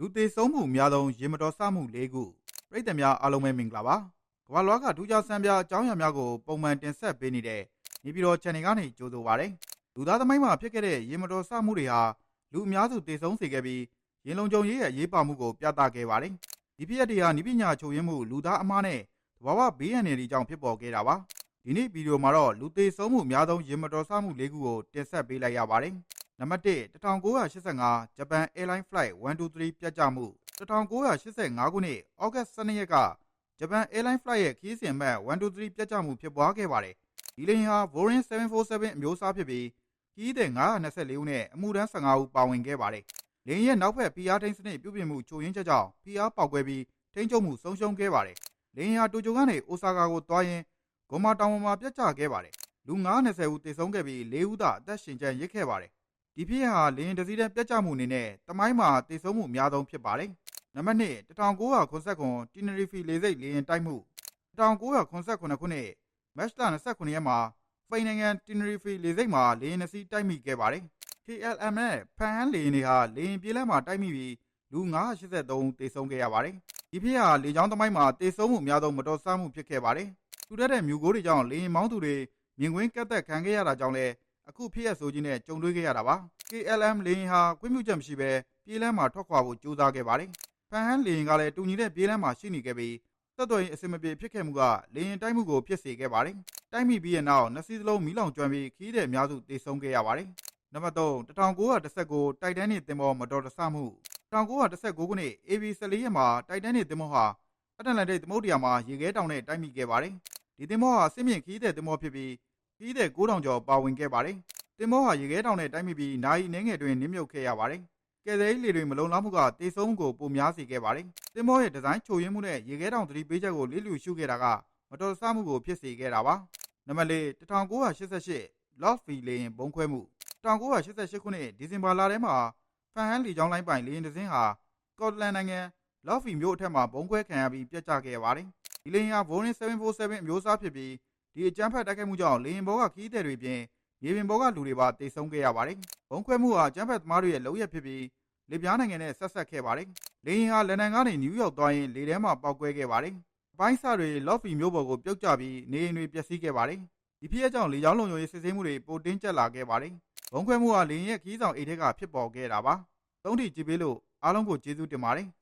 လူသေးဆုံးမှုအများဆုံးရေမတော်ဆမှု၄ခုပြည်သူများအားလုံးပဲမင်္ဂလာပါကမ္ဘာလွှားကထူးခြားဆန်းပြအကြောင်းအရာများကိုပုံမှန်တင်ဆက်ပေးနေတဲ့နေပြည်တော် channel ကနေကြိုဆိုပါရစေလူသားသမိုင်းမှာဖြစ်ခဲ့တဲ့ရေမတော်ဆမှုတွေဟာလူအများစုသေဆုံးစေခဲ့ပြီးရင်လုံးကြုံရေးရဲ့အရေးပါမှုကိုပြသခဲ့ပါတယ်ဒီဖြစ်ရပ်တွေဟာနိပညာချုပ်ရင်းမှုလူသားအမားနဲ့တဘာဝဘေးရန်တွေကြောင့်ဖြစ်ပေါ်ခဲ့တာပါဒီနေ့ဗီဒီယိုမှာတော့လူသေဆုံးမှုအများဆုံးရေမတော်ဆမှု၄ခုကိုတင်ဆက်ပေးလိုက်ရပါတယ် နံပါတ်1 1985ဂျပန် Airline Flight 123ပြတ်ကျမှု1985ခုနှစ်ဩဂတ်12ရက်ကဂျပန် Airline Flight ရဲ့ခရီးစဉ်အမှတ်123ပြတ်ကျမှုဖြစ်ပွားခဲ့ပါတယ်ဒီလေယာဉ်ဟာ Boeing 747အမျိုးအစားဖြစ်ပြီးခရီးသည်924ဦးနဲ့အမှုထမ်း15ဦးပါဝင်ခဲ့ပါတယ်လေယာဉ်ရဲ့နောက်ဘက် PR ထိန်းစနစ်ပြုပြင်မှုချို့ယွင်းချက်ကြောင့် PR ပေါက်ကွဲပြီးထိန်းချုပ်မှုဆုံးရှုံးခဲ့ပါတယ်လေယာဉ်ဟာတိုကျိုကနေအိုဆာကာကိုသွားရင်းဂွန်မာတောင်ပေါ်မှာပြတ်ကျခဲ့ပါတယ်လူ920ဦးသေဆုံးခဲ့ပြီး4ဦးသာအသက်ရှင်ကျန်ရစ်ခဲ့ပါတယ် ဒီဖြစ်ရပ်ဟာလေရင်တစည်းတဲ့ပြတ်ကျမှုအနေနဲ့တမိုင်းမှာတည်ဆုံမှုအများဆုံးဖြစ်ပါတယ်။နံပါတ်1 1989တီနရီဖီလေစိတ်လေရင်တိုက်မှု1989ခုနှစ်မတ်လ29ရက်မှာဖိန်နိုင်ငံတီနရီဖီလေစိတ်မှာလေရင်နစီတိုက်မိခဲ့ပါတယ်။ KLM နဲ့ဖန်ဟန်လေရင်တွေဟာလေရင်ပြေးလမ်းမှာတိုက်မိပြီးလူ983ဦးသေဆုံးခဲ့ရပါတယ်။ဒီဖြစ်ရပ်ဟာလေကြောင်းသမိုင်းမှာတည်ဆုံမှုအများဆုံးမတော်ဆမှုဖြစ်ခဲ့ပါတယ်။ထူထပ်တဲ့မြူကိုတွေကြောင့်လေရင်မောင်းသူတွေမြင်ကွင်းကတ်သက်ခံခဲ့ရတာကြောင့်လည်းအခုဖြစ်ရဆိုကြီးနဲ့ကြုံတွေ့ခဲ့ရတာပါ KLM လေယာဉ်ဟာခွင့်ပြုချက်မရှိဘဲပြေးလမ်းမှာထွက်ခွာဖို့ကြိုးစားခဲ့ပါတယ်ဖန်ဟန်လေယာဉ်ကလည်းတူညီတဲ့ပြေးလမ်းမှာရှိနေခဲ့ပြီးသက်တော်ရင်အစင်မပြေဖြစ်ခဲ့မှုကလေယာဉ်တိုက်မှုကိုဖြစ်စေခဲ့ပါတယ်တိုက်မိပြီးတဲ့နောက်နှစ်စီးစလုံးမီးလောင်ကျွမ်းပြီးခီးတဲ့အများစုတေဆုံးခဲ့ရပါတယ်နံပါတ်3 1919တိုက်တန်းနေတင်ပေါ်မတော်တဆမှု1919ခုနှစ် AB 14ရက်မှာတိုက်တန်းနေတင်ပေါ်ဟာအတ္တလန္တိတ်သမုဒ္ဒရာမှာရေခဲတောင်နဲ့တိုက်မိခဲ့ပါတယ်ဒီတင်ပေါ်ဟာစစ်မြင့်ခီးတဲ့တင်ပေါ်ဖြစ်ပြီးခီးတဲ့9000ကျော်ပါဝင်ခဲ့ပါတယ်။ တင်မောဟာရေခဲတောင်နဲ့တိုက်မိပြီးနိုင်နှင်းငယ်တွင်နင်းမြုပ်ခဲ့ရပါတယ်။ကယ်ဆယ်ရေးလေတွေမလုံလောက်မှုကတေဆုံးမှုကိုပိုများစေခဲ့ပါတယ်။တင်မောရဲ့ဒီဇိုင်းချိုရင်းမှုနဲ့ရေခဲတောင်သတိပေးချက်ကိုလစ်လျူရှုခဲ့တာကမတော်တဆမှုကိုဖြစ်စေခဲ့တာပါ။နံပါတ်၄1988 Lost V လေရင်ဘုံခွဲမှု1988ခုနှစ်ဒီဇင်ဘာလထဲမှာဖန်ဟန်လီကျောင်းလိုင်းပိုင်လေရင်တစ်စင်းဟာကော့တလန်နိုင်ငံ Lost V မြို့အထက်မှာဘုံခွဲခံရပြီးပြတ်ကျခဲ့ရပါတယ်။ဒီလေရင်ဟာ Boeing 747အမျိုးအစားဖြစ်ပြီးဒီအကြမ်းဖက်တိုက်ခိုက်မှုကြောင့်လေရင်ဘောကခီးသည်တွေပြင် မြေပြင်ဘောကလူတွေပါတိတ်ဆုံးခဲ့ရပါတယ်။ဘုံခွဲမှုဟာကျန်းဖက်သမားတွေရဲ့လုပ်ရဖြစ်ပြီးလေပြားနိုင်ငံနဲ့ဆက်ဆက်ခဲ့ပါတယ်။လေရင်ဟာလန်ဒန်ကနေနယူးယောက်သွားရင်လေထဲမှာပောက်ကွဲခဲ့ပါတယ်။အပိုင်းစတွေလော့ဖီမျိုးပေါ်ကိုပြုတ်ကျပြီးနေအိမ်တွေပျက်စီးခဲ့ပါတယ်။ဒီဖြစ်ရပ်ကြောင့်လေကြောင်းလုံခြုံရေးစစ်ဆေးမှုတွေပိုတင်းကျပ်လာခဲ့ပါတယ်။ဘုံခွဲမှုဟာလေရင်ရဲ့ခီးဆောင်အိတ်ထဲကဖြစ်ပေါ်ခဲ့တာပါ။သုံးထိကြည့်ပေးလို့အားလုံးကိုကျေးဇူးတင်ပါတယ်။